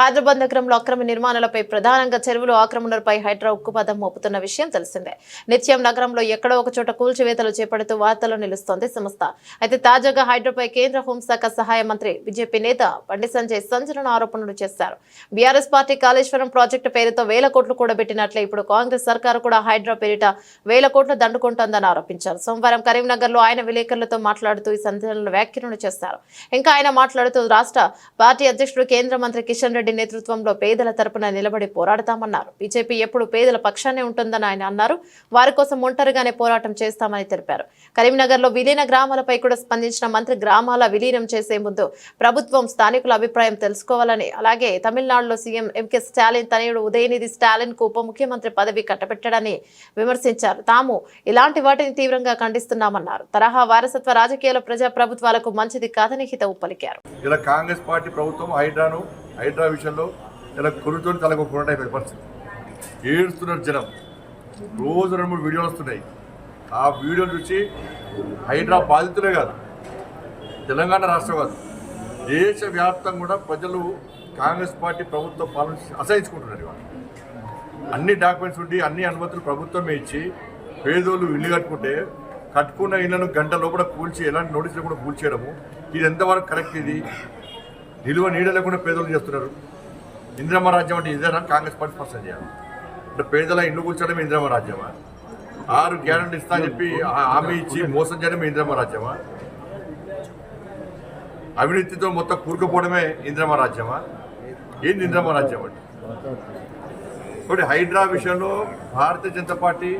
హైదరాబాద్ నగరంలో అక్రమ నిర్మాణాలపై ప్రధానంగా చెరువులు ఆక్రమణలపై హైడ్రా ఉక్కుపదం మోపుతున్న విషయం తెలిసిందే. నిత్యం నగరంలో ఎక్కడో ఒక చోట కూల్చివేతలు చేపడుతూ వార్తలు నిలుస్తోంది సంస్థ. అయితే తాజాగా హైడ్రాపై కేంద్ర హోంశాఖ సహాయ మంత్రి బీజేపీ నేత బండి సంజయ్ సంచలన ఆరోపణలు చేశారు. బీఆర్ఎస్ పార్టీ కాళేశ్వరం ప్రాజెక్టు పేరుతో వేల కోట్లు కూడబెట్టినట్లే ఇప్పుడు కాంగ్రెస్ సర్కారు కూడా హైడ్రా పేరిట వేల కోట్లు దండుకుంటోందని ఆరోపించారు. సోమవారం కరీంనగర్లో ఆయన విలేకరులతో మాట్లాడుతూ ఈ సంచలన వ్యాఖ్యలను చేశారు. ఇంకా ఆయన మాట్లాడుతూ రాష్ట్ర పార్టీ అధ్యక్షుడు కేంద్ర మంత్రి కిషన్ రెడ్డి నేతృత్వంలో పేదల తరపున నిలబడి పోరాడతామన్నారు. బీజేపీ ఎప్పుడు పేదల పక్షానే ఉంటుందని ఆయన అన్నారు. వారి కోసం ఒంటరిగానే పోరాటం చేస్తామని తెలిపారు. కరీంనగర్లో విలీన గ్రామాలపై కూడా స్పందించిన మంత్రి గ్రామాల విలీనం చేసే ముందు ప్రభుత్వం స్థానికుల అభిప్రాయం తెలుసుకోవాలని అలాగే తమిళనాడులో సీఎం ఎంకే స్టాలిన్ తనయుడు ఉదయనిధి స్టాలిన్కు ఉప ముఖ్యమంత్రి పదవి కట్టబెట్టడని విమర్శించారు. తాము ఇలాంటి వాటిని తీవ్రంగా ఖండిస్తున్నామన్నారు. తరహా వారసత్వ రాజకీయాల ప్రజా ప్రభుత్వాలకు మంచిది కాదని హితవు పలికారు. ఇలా కాంగ్రెస్ పార్టీ ప్రభుత్వం హైడ్రాను హైడ్రా విషయంలో ఇలా కురుతో తలకు కొరట అయిపోయిన పరిస్థితి. ఏడుస్తున్నారు జనం. రోజు రెండు మూడు వీడియోలు వస్తున్నాయి. ఆ వీడియోలు చూసి హైడ్రా బాధితులే కాదు తెలంగాణ రాష్ట్రం కాదు దేశవ్యాప్తంగా కూడా ప్రజలు కాంగ్రెస్ పార్టీ ప్రభుత్వ పాలన అసహించుకుంటున్నారు ఇవాళ. అన్ని డాక్యుమెంట్స్ ఉండి అన్ని అనుమతులు ప్రభుత్వమే ఇచ్చి పేదోళ్ళు ఇల్లు కట్టుకుంటే కట్టుకున్న ఇళ్ళను గంట లోపల కూల్చి ఎలాంటి నోటీసులు కూడా కూల్చేయడము ఇది ఎంతవరకు కరెక్ట్ ఇది? నిలువ నీడ లేకుండా పేదలు చేస్తున్నారు. ఇంద్రమ్మ రాజ్యం అంటే ఇదేనా? కాంగ్రెస్ పార్టీ స్పష్టం చేయాలి. అంటే పేదల ఇండ్లు కూర్చోడమే ఇంద్రమ్మ రాజ్యమా? ఆరు గ్యారెంటీ ఇస్తా అని చెప్పి హామీ ఇచ్చి మోసం చేయడం ఇంద్రమ్మ రాజ్యమా? అవినీతితో మొత్తం కూరుకుపోవడమే ఇంద్రమ్మ రాజ్యమా? ఏంది ఇంద్రమ్మ రాజ్యం అంటే? ఒకటి హైడ్రా విషయంలో భారతీయ జనతా పార్టీ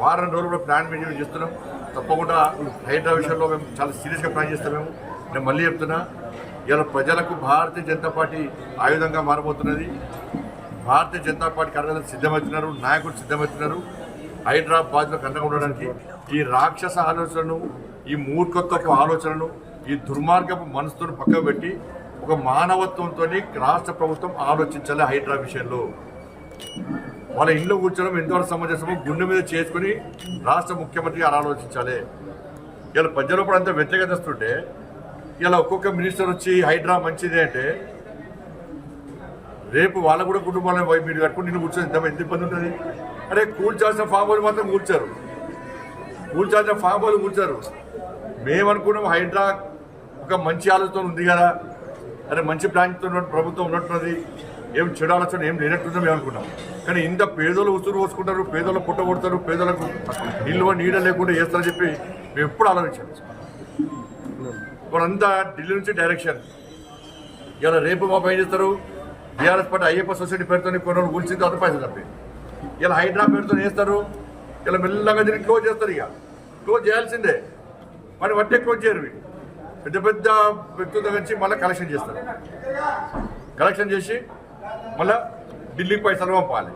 వారం రోజులు కూడా ప్లాన్ మెయింటైన్ చేస్తున్నాం. తప్పకుండా హైడ్రా విషయంలో మేము చాలా సీరియస్గా ప్లాన్ చేస్తాం మేము. నేను మళ్ళీ చెప్తున్నా ఇలా ప్రజలకు భారతీయ జనతా పార్టీ ఆయుధంగా మారబోతున్నది. భారతీయ జనతా పార్టీ కార్యకర్తలు సిద్ధమవుతున్నారు నాయకులు సిద్ధమవుతున్నారు. హైదరాబాద్లో కండగా ఉండడానికి ఈ రాక్షస ఆలోచనను ఈ మూర్ఖత్వపు ఆలోచనను ఈ దుర్మార్గపు మనసుతో పక్కకు పెట్టి ఒక మానవత్వంతో రాష్ట్ర ప్రభుత్వం ఆలోచించాలి హైడ్రా విషయంలో. వాళ్ళ ఇంట్లో కూర్చోవడం ఎంతవరకు సమంజసమో గుండె మీద చేసుకుని రాష్ట్ర ముఖ్యమంత్రి ఆలోచించాలి. ఇలా ప్రజలు కూడా అంత వ్యతిరేకతస్తుంటే ఇలా ఒక్కొక్క మినిస్టర్ వచ్చి హైడ్రా మంచిది అంటే రేపు వాళ్ళ కూడా కుటుంబాలను మీరు కట్టుకుని నిన్ను కూర్చొని ఎంత ఎంత ఇబ్బంది ఉంటుంది. అరే కూల్చాల్సిన ఫామ్ వాళ్ళు మాత్రం కూర్చారు కూల్చాల్సిన ఫామ్ వాళ్ళు కూర్చారు మేమనుకున్నాం హైడ్రా ఒక మంచి ఆలోచన ఉంది కదా. అరే మంచి ప్లాన్తో ప్రభుత్వం ఉన్నట్టున్నది ఏం చెడు ఆలోచన ఏం లేనట్టుందో మేము అనుకున్నాం కానీ ఇంత పేదలు ఉసురు పోసుకుంటారు పేదలు పుట్టగొడతారు పేదలకు నిల్వ నీడ లేకుండా చేస్తారని చెప్పి మేము ఎప్పుడు ఆలోచించాం ఇప్పుడంతా ఢిల్లీ నుంచి డైరెక్షన్ ఇవాళ రేపు మాపు ఏం చేస్తారు? బీఆర్ఎస్ పార్టీ అయ్యప్ప సొసైటీ పేరుతో కొన్ని రోజులు కూల్చింది అంత పైసలు తప్పి. ఇలా హైడ్రా పేరుతో చేస్తారు. ఇలా మెల్లగా దీన్ని క్లోజ్ చేస్తారు ఇక. క్లోజ్ చేయాల్సిందే. మరి వడ్డే క్లోజ్ చేయరు పెద్ద పెద్ద వ్యక్తుల దగ్గర నుంచి మళ్ళీ కలెక్షన్ చేస్తారు. కలెక్షన్ చేసి మళ్ళీ ఢిల్లీకి పైసలు పంపాలి